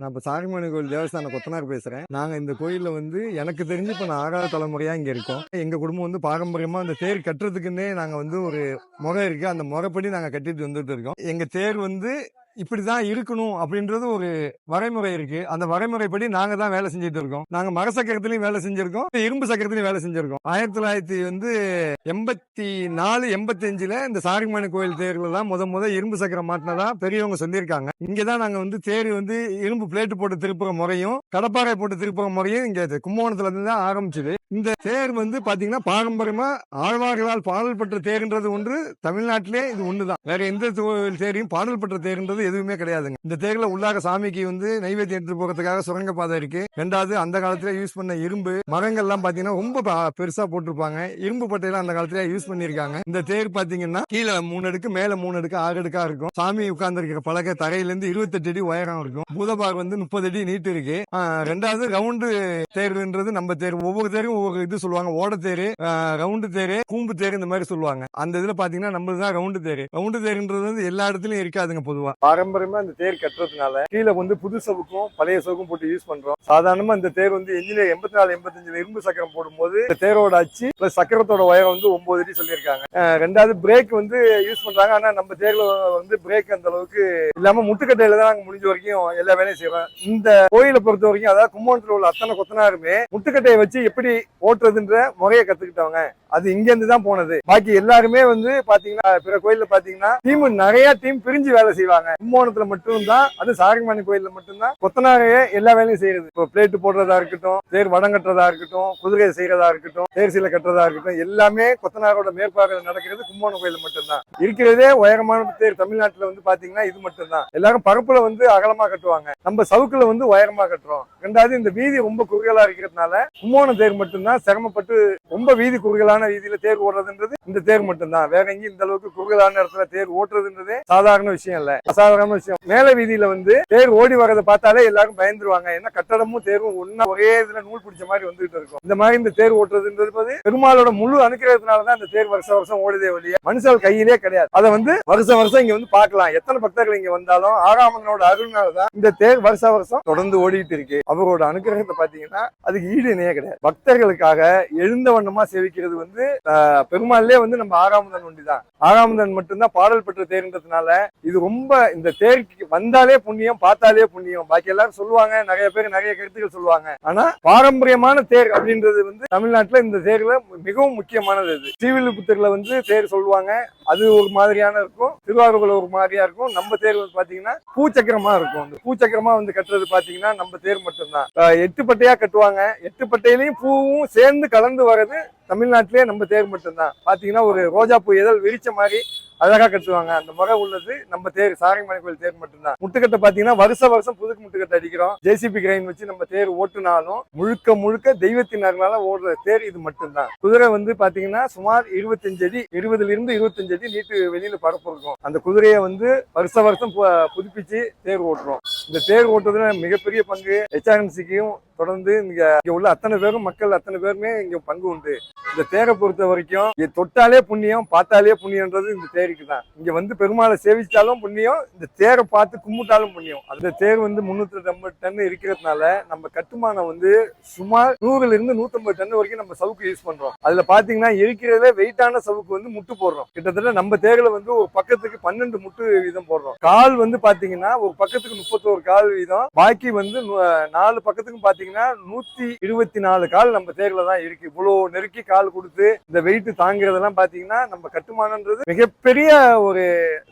நான் இப்போ சாரிமணி கோயில் தேவஸ்தான கொத்தனார் பேசுகிறேன் நாங்கள் இந்த கோயிலில் வந்து எனக்கு தெரிஞ்சு இப்போ நான் ஆறாவது தலைமுறையாக இங்கே இருக்கோம். எங்கள் குடும்பம் வந்து பாரம்பரியமாக அந்த தேர் கட்டுறதுக்குன்னே நாங்கள் வந்து ஒரு முறை இருக்குது அந்த முறைப்படி நாங்கள் கட்டிட்டு வந்துட்டு இருக்கோம். எங்கள் தேர் வந்து இப்படி தான் இருக்கணும் அப்படின்றது ஒரு வரைமுறை இருக்கு. அந்த வரைமுறைப்படி நாங்க தான் வேலை செஞ்சுட்டு இருக்கோம். நாங்க மர சக்கரத்திலையும் வேலை செஞ்சிருக்கோம். இரும்பு சக்கரத்திலையும் வேலை செஞ்சிருக்கோம். ஆயிரத்தி தொள்ளாயிரத்தி வந்து எண்பத்தி நாலு எண்பத்தி அஞ்சுல இந்த சாரிமணி கோயில் தேர்ல தான் முத முத இரும்பு சக்கரம் மாட்டினதா பெரியவங்க சொல்லியிருக்காங்க. இங்கதான் நாங்க வந்து தேர் வந்து இரும்பு பிளேட்டு போட்டு திருப்புற முறையும் கடப்பாறை போட்டு திருப்புற முறையும் இங்க கும்பகோணத்துல இருந்து தான் ஆரம்பிச்சது. இந்த தேர் வந்து பாத்தீங்கன்னா பாரம்பரியமா ஆழ்வார்களால் பாடல் பெற்ற தேர்ன்றது ஒன்று தமிழ்நாட்டிலே இது ஒண்ணுதான். வேற எந்த தேரையும் பாடல் பெற்ற தேர்ன்றது எதுவுமே கிடையாதுங்க. இந்த தேர்ல உள்ளாக சாமிக்கு வந்து நைவேத்தியம் எடுத்து போறதுக்காக சுரங்க பாதை இருக்கு. ரெண்டாவது அந்த காலத்துல யூஸ் பண்ண இரும்பு மரங்கள்லாம் பாத்தீங்கன்னா ரொம்ப பெருசா போட்டிருப்பாங்க. இரும்பு பட்டையெல்லாம் அந்த காலத்துல யூஸ் பண்ணிருக்காங்க இந்த தேர் பாத்தீங்கன்னா கீழே மூணு அடுக்கு மேல மூணு அடுக்கு ஆறு அடுக்கா இருக்கும். சாமி உட்கார்ந்து இருக்கிற பழக தரையில இருந்து இருபத்தெட்டு அடி உயரம் இருக்கும். பூதபார் வந்து முப்பது அடி நீட்டு இருக்கு. ரெண்டாவது ரவுண்டு தேர்ன்றது நம்ம தேர் ஒவ்வொரு தேரும் ஒவ்வொரு இது சொல்லுவாங்க. ஓட தேரு ரவுண்டு தேரு கூம்பு தேர் இந்த மாதிரி சொல்லுவாங்க. அந்த இதுல பாத்தீங்கன்னா நம்மளுக்கு தான் ரவுண்டு தேரு. ரவுண்டு தேருன்றது வந்து எல்லா இடத்துலயும் இருக்காதுங்க பொதுவா. பாரம்பரியமா இந்த தேர் கட்டுறதுனால கீழே வந்து புது சவுக்கும் பழைய சவுக்கும் போட்டு யூஸ் பண்றோம். சாதாரணமா இந்த தேர் வந்து எஞ்சினியர் எண்பத்தி நாலு எண்பத்தஞ்சுல இரும்பு சக்கரம் போடும்போது இந்த தேரோட அச்சு பிளஸ் சக்கரத்தோட உயரம் வந்து ஒன்பது அடி சொல்லியிருக்காங்க. ரெண்டாவது பிரேக் வந்து யூஸ் பண்றாங்க. ஆனா நம்ம தேர்ல வந்து பிரேக் அந்த அளவுக்கு இல்லாம முட்டுக்கட்டையில தான் நாங்க முடிஞ்ச வரைக்கும் எல்லா வேலையும் செய்வோம் இந்த கோயிலை பொறுத்த வரைக்கும் அதாவது கும்பகோணத்தில் உள்ள அத்தனை கொத்தனாருமே முட்டுக்கட்டையை வச்சு எப்படி ஓட்டுறதுன்ற முறையை கத்துக்கிட்டவங்க. அது இங்க இருந்து தான் போனது. பாக்கி எல்லாருமே வந்து பாத்தீங்கன்னா பிற கோயில்ல பாத்தீங்கன்னா டீம் நிறைய டீம் பிரிஞ்சு வேலை செய்வாங்க. கும்பகோணத்துல மட்டும்தான் அது சாரங்கமணி கோயில்ல மட்டும்தான் கொத்தனாரையே எல்லா வேலையும் செய்யறது. இப்போ பிளேட் போடுறதா இருக்கட்டும் தேர் வடம் கட்டுறதா இருக்கட்டும் குதிரை செய்யறதா இருக்கட்டும் தேர் சீலை கட்டுறதா இருக்கட்டும் எல்லாமே கொத்தனாரோட மேற்பார்வையில் நடக்கிறது கும்பகோணம் கோயில்ல மட்டும்தான். இருக்கிறதே உயரமான தேர் தமிழ்நாட்டுல வந்து பாத்தீங்கன்னா இது மட்டும்தான். எல்லாரும் பரப்புல வந்து அகலமா கட்டுவாங்க. நம்ம சவுக்குல வந்து உயரமா கட்டுறோம். ரெண்டாவது இந்த வீதி ரொம்ப குறுகலா இருக்கிறதுனால கும்போண தேர் மட்டும்தான் சிரமப்பட்டு ரொம்ப வீதி குறுகலான வீதியில தேர் ஓடுறதுன்றது இந்த தேர் மட்டும்தான். வேற எங்கேயும் இந்த அளவுக்கு குறுகலான இடத்துல தேர் ஓட்டுறதுன்றதே சாதாரண விஷயம் இல்ல. அசாதாரண விஷயம். மேல வீதியில வந்து தேர் ஓடி வரதை பார்த்தாலே எல்லாரும் பயந்துருவாங்க. ஏன்னா கட்டடமும் தேரும் ஒன்னா ஒரே இதுல நூல் பிடிச்ச மாதிரி வந்துகிட்டு இருக்கும். இந்த மாதிரி இந்த தேர் ஓட்டுறதுன்றது பெருமாளோட முழு அனுக்கிறதுனாலதான் இந்த தேர் வருஷம் வருஷம் ஓடுதே வழிய மனுஷால் கையிலே கிடையாது. அதை வந்து வருஷம் வருஷம் இங்க வந்து பாக்கலாம் எத்தனை பக்தர்கள் இங்க வந்தாலும் ஆகாமனோட அருள்னாலதான் இந்த தேர் வருஷ வருஷம் தொடர்ந்து ஓடிட்டு இருக்கு. அவரோட அனுகிரகத்தை பாத்தீங்கன்னா அதுக்கு ஈடு இணையே கிடையாது. பக்தர்களுக்காக எழுந்த வண்ணமா சேவிக்கிறது வந்து ஆஹ், வந்து நம்ம ஆறாமதன் ஒண்டிதான். ஆறாமதன் மட்டும்தான் பாடல் பெற்ற தேர்ன்றதுனால இது ரொம்ப இந்த தேருக்கு வந்தாலே புண்ணியம் பார்த்தாலே புண்ணியம். பாக்கி எல்லாரும் சொல்லுவாங்க நிறைய பேர் நிறைய கருத்துக்கள் சொல்லுவாங்க. ஆனா பாரம்பரியமான தேர் அப்படின்றது வந்து தமிழ்நாட்டுல இந்த தேர்ல மிகவும் முக்கியமானது இது. ஸ்ரீவில்லிபுத்தூர்ல வந்து தேர் சொல்லுவாங்க. அது ஒரு மாதிரியான இருக்கும். திருவாரூர்ல ஒரு மாதிரியா இருக்கும். நம்ம தேர் வந்து பாத்தீங்கன்னா பூச்சக்கரமா இருக்கும். அந்த பூச்சக்கரமா வந்து கட்டுறது பாத்தீங்கன்னா நம்ம தேர் மட்டும்தான். எட்டு பட்டையா கட்டுவாங்க. எட்டு பட்டையிலையும் பூவும் சேர்ந்து கலந்து வர்றது தமிழ்நாட்டிலே நம்ம தேர் மட்டும்தான். பாத்தீங்கன்னா ஒரு ரோஜா பூ இதழ் விரிச்ச மாதிரி அழகா கட்டுவாங்க. அந்த முறை உள்ளது நம்ம தேர் சாரங்கமலை கோயில் தேர் மட்டும்தான். முட்டுக்கட்டை பாத்தீங்கன்னா வருஷ வருஷம் புதுக்கு முட்டுக்கட்டை அடிக்கிறோம். ஜேசிபி கிரைன் வச்சு நம்ம தேர் ஓட்டுனாலும் முழுக்க முழுக்க தெய்வத்தின் அருளால ஓடுற தேர் இது மட்டும்தான். குதிரை வந்து பாத்தீங்கன்னா சுமார் இருபத்தஞ்சு அடி இருபதுல இருந்து இருபத்தஞ்சு அடி நீட்டு வெளியில பரப்பு இருக்கும். அந்த குதிரையை வந்து வருஷ வருஷம் பு- புதுப்பிச்சு தேர் ஓட்டுறோம். இந்த தேர் ஓட்டுறதுல மிகப்பெரிய பங்கு ஹெச்ஆர்என்சிக்கும் தொடர்ந்து இங்க இங்க உள்ள அத்தனை பேரும் மக்கள் அத்தனை பேருமே இங்க பங்கு உண்டு. இந்த தேரை பொறுத்த வரைக்கும் தொட்டாலே புண்ணியம் பார்த்தாலே புண்ணியன்றது இந்த தேருக்கு தான். இங்க வந்து பெருமாளை சேவிச்சாலும் புண்ணியம் இந்த தேரை பார்த்து கும்பிட்டாலும் புண்ணியம். அந்த தேர் வந்து முன்னூத்தி ஐம்பது டன் இருக்கிறதுனால நம்ம கட்டுமானம் வந்து சுமார் நூறுல இருந்து நூத்தம்பது டன் வரைக்கும் நம்ம சவுக்கு யூஸ் பண்றோம். அதுல பாத்தீங்கன்னா இருக்கிறதுல வெயிட்டான சவுக்கு வந்து முட்டு போடுறோம். கிட்டத்தட்ட நம்ம தேர்ல வந்து ஒரு பக்கத்துக்கு பன்னெண்டு முட்டு வீதம் போடுறோம். கால் வந்து பாத்தீங்கன்னா ஒரு பக்கத்துக்கு முப்பத்தோரு கால் வீதம் பாக்கி வந்து நாலு பக்கத்துக்கும் பாத்தீங்கன்னா நூத்தி இருபத்தி நாலு கால் நம்ம தேர்ல தான் இருக்கு. இவ்வளவு நெருக்கி கால் கொடுத்து இந்த வெயிட் தாங்கிறதெல்லாம் பாத்தீங்கன்னா நம்ம கட்டுமானம்ன்றது மிகப்பெரிய ஒரு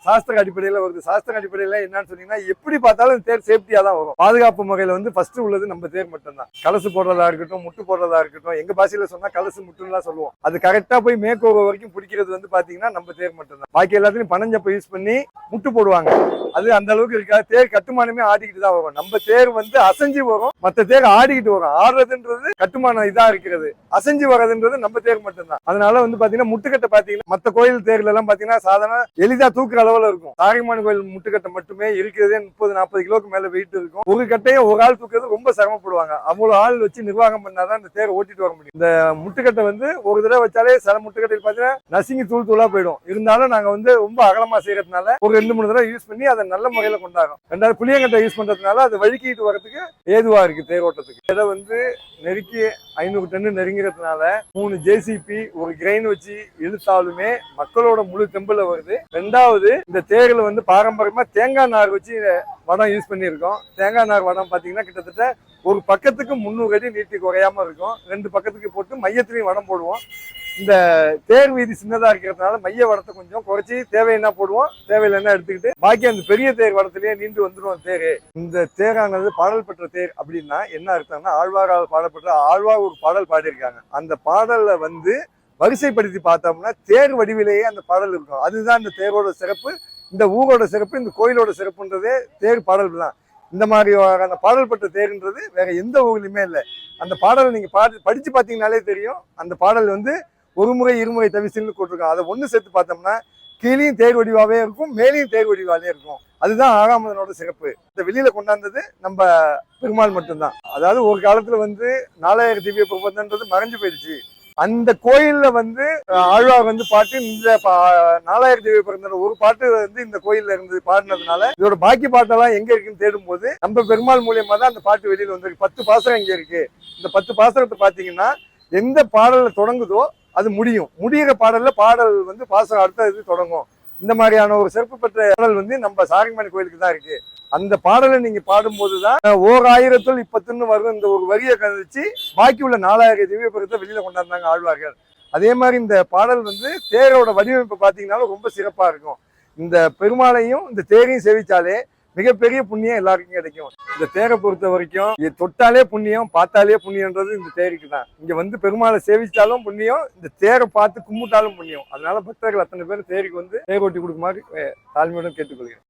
சாஸ்திர அடிப்படையில வருது. சாஸ்திர அடிப்படையில என்னன்னு சொன்னீங்கன்னா எப்படி பார்த்தாலும் தேர் சேஃப்டியா தான் வரும். பாதுகாப்பு முறையில வந்து ஃபர்ஸ்ட் உள்ளது நம்ம தேர் மட்டும்தான். கலசு போடுறதா இருக்கட்டும் முட்டு போடுறதா இருக்கட்டும் எங்க பாஷையில சொன்னா கலசு முட்டுன்னு சொல்லுவோம். அது கரெக்டா போய் மேக்கோவர் வரைக்கும் பிடிக்கிறது வந்து பாத்தீங்கன்னா நம்ம தேர் மட்டும்தான். பாக்கி எல்லாத்தையும் பனஞ்சப்ப யூஸ் பண்ணி முட்டு போடுவாங்க. அது அந்த அளவுக்கு இருக்காது. தேர் கட்டுமானமே ஆடிக்கிட்டு தான் வரும். நம்ம தேர் வந்து அசைஞ்சு வரும். மற்ற தேர் ஆடி ஆடிக்கிட்டு வரும். ஆடுறதுன்றது கட்டுமானம் இதா இருக்கிறது. அசைஞ்சு வர்றதுன்றது நம்ம தேர் மட்டும்தான். அதனால வந்து பாத்தீங்கன்னா முட்டுக்கட்டை பாத்தீங்கன்னா மத்த கோயில் தேர்ல எல்லாம் பாத்தீங்கன்னா சாதாரண எளிதா தூக்குற அளவுல இருக்கும். தாரிமான் கோயில் முட்டுக்கட்டை மட்டுமே இருக்கிறதே முப்பது நாற்பது கிலோக்கு மேல வெயிட் இருக்கும். ஒரு கட்டையை ஒரு ஆள் தூக்குறது ரொம்ப சிரமப்படுவாங்க. அவ்வளவு ஆள் வச்சு நிர்வாகம் பண்ணாதான் இந்த தேரை ஓட்டிட்டு வர முடியும். இந்த முட்டுக்கட்டை வந்து ஒரு தடவை வச்சாலே சில முட்டுக்கட்டை பாத்தீங்கன்னா நசுங்கி தூள் தூளா போயிடும். இருந்தாலும் நாங்க வந்து ரொம்ப அகலமா செய்யறதுனால ஒரு ரெண்டு மூணு தடவை யூஸ் பண்ணி அதை நல்ல முறையில கொண்டாடும் ரெண்டாவது புளியங்கட்டை யூஸ் பண்றதுனால அது வழுக்கிட்டு வரதுக்கு ஏதுவா இருக்கு தேர் இருக்கு இதை வந்து நெருக்கி ஐநூறு டன்னு நெருங்கிறதுனால மூணு ஜேசிபி ஒரு கிரைன் வச்சு இழுத்தாலுமே மக்களோட முழு தெம்புல வருது. ரெண்டாவது இந்த தேர்ல வந்து பாரம்பரியமா தேங்காய் நார் வச்சு வடம் யூஸ் பண்ணியிருக்கோம். தேங்காய் நார் வடம் பாத்தீங்கன்னா கிட்டத்தட்ட ஒரு பக்கத்துக்கு முந்நூறு அடி நீட்டி குறையாம இருக்கும். ரெண்டு பக்கத்துக்கு போட்டு மையத்திலையும் வடம் போடுவோம். இந்த தேர் வீதி சின்னதா இருக்கிறதுனால மைய வடத்தை கொஞ்சம் குறைச்சி தேவைன்னா போடுவோம்? தேவையில்லைன்னா எடுத்துக்கிட்டு பாக்கி அந்த பெரிய தேர் வடத்திலேயே நீண்டு வந்துடுவோம் தேர். இந்த தேரானது பாடல் பெற்ற தேர் அப்படின்னா என்ன அர்த்தம்னா ஆழ்வாரால் பாடப்பட்ட ஆழ்வார் ஒரு பாடல் பாடியிருக்காங்க. அந்த பாடல்ல வந்து வரிசைப்படுத்தி பார்த்தோம்னா தேர் வடிவிலேயே அந்த பாடல் இருக்கும். அதுதான் இந்த தேரோட சிறப்பு. இந்த ஊரோட சிறப்பு இந்த கோயிலோட சிறப்புன்றதே தேர் பாடல் தான். இந்த மாதிரி அந்த பாடல் பெற்ற தேர்ன்றது வேற எந்த ஊர்லையுமே இல்லை. அந்த பாடலை நீங்க பாடி படிச்சு பார்த்தீங்கனாலே தெரியும். அந்த பாடல் வந்து ஒரு முறை இருமுறை தவிசில்னு போட்டிருக்கோம் அதை ஒன்று சேர்த்து பார்த்தோம்னா கீழேயும் தேர் வடிவாவே இருக்கும் மேலேயும் தேர் வடிவாலே இருக்கும். அதுதான் ஆகாமதனோட சிறப்பு. இந்த வெளியில கொண்டாந்தது நம்ம பெருமாள் மட்டும்தான். அதாவது ஒரு காலத்துல வந்து நாலாயிரம் திவ்ய பிரபந்தன்றது மறைஞ்சு போயிடுச்சு. அந்த கோயில்ல வந்து ஆழ்வார் வந்து பாட்டு இந்த பா- நாலாயிரம் திவ்ய பிறந்த ஒரு பாட்டு வந்து இந்த கோயில்ல இருந்து பாடினதுனால இதோட பாக்கி பாட்டெல்லாம் எங்க இருக்குன்னு தேடும் போது நம்ம பெருமாள் மூலியமா தான் அந்த பாட்டு வெளியில வந்திருக்கு. பத்து பாசனம் இங்க இருக்கு. இந்த பத்து பாசனத்தை பாத்தீங்கன்னா எந்த பாடல தொடங்குதோ அது முடியும். முடியிற பாடல்ல பாடல் வந்து பாசம் அடுத்த இது தொடங்கும். இந்த மாதிரியான ஒரு சிறப்பு பெற்ற பாடல் வந்து நம்ம சாரங்கமணி கோயிலுக்கு தான் இருக்கு. அந்த பாடலை நீங்க பாடும்போது தான் ஓர் ஆயிரத்துள் இப்பத்துன்னு வரும் இந்த ஒரு வரியை கழிச்சு பாக்கி உள்ள நாலாயிரம் திவ்ய பெருத்தை வெளியில கொண்டாந்தாங்க ஆழ்வார்கள். அதே மாதிரி இந்த பாடல் வந்து தேரோட வடிவமைப்பு பார்த்தீங்கன்னாலும் ரொம்ப சிறப்பா இருக்கும். இந்த பெருமாளையும் இந்த தேரையும் சேவிச்சாலே மிகப்பெரிய புண்ணியம் எல்லாருக்கும் கிடைக்கும். இந்த தேரை பொறுத்த வரைக்கும் இது தொட்டாலே புண்ணியம் பார்த்தாலே புண்ணியன்றது இந்த தேருக்கு தான். இங்க வந்து பெருமாளை சேவிச்சாலும் புண்ணியம் இந்த தேரை பார்த்து கும்பிட்டாலும் புண்ணியம். அதனால பக்தர்கள் அத்தனை பேர் தேருக்கு வந்து தேர் ஓட்டி கொடுக்குமாறு தாழ்மையுடன் கேட்டுக்கொள்கிறேன்.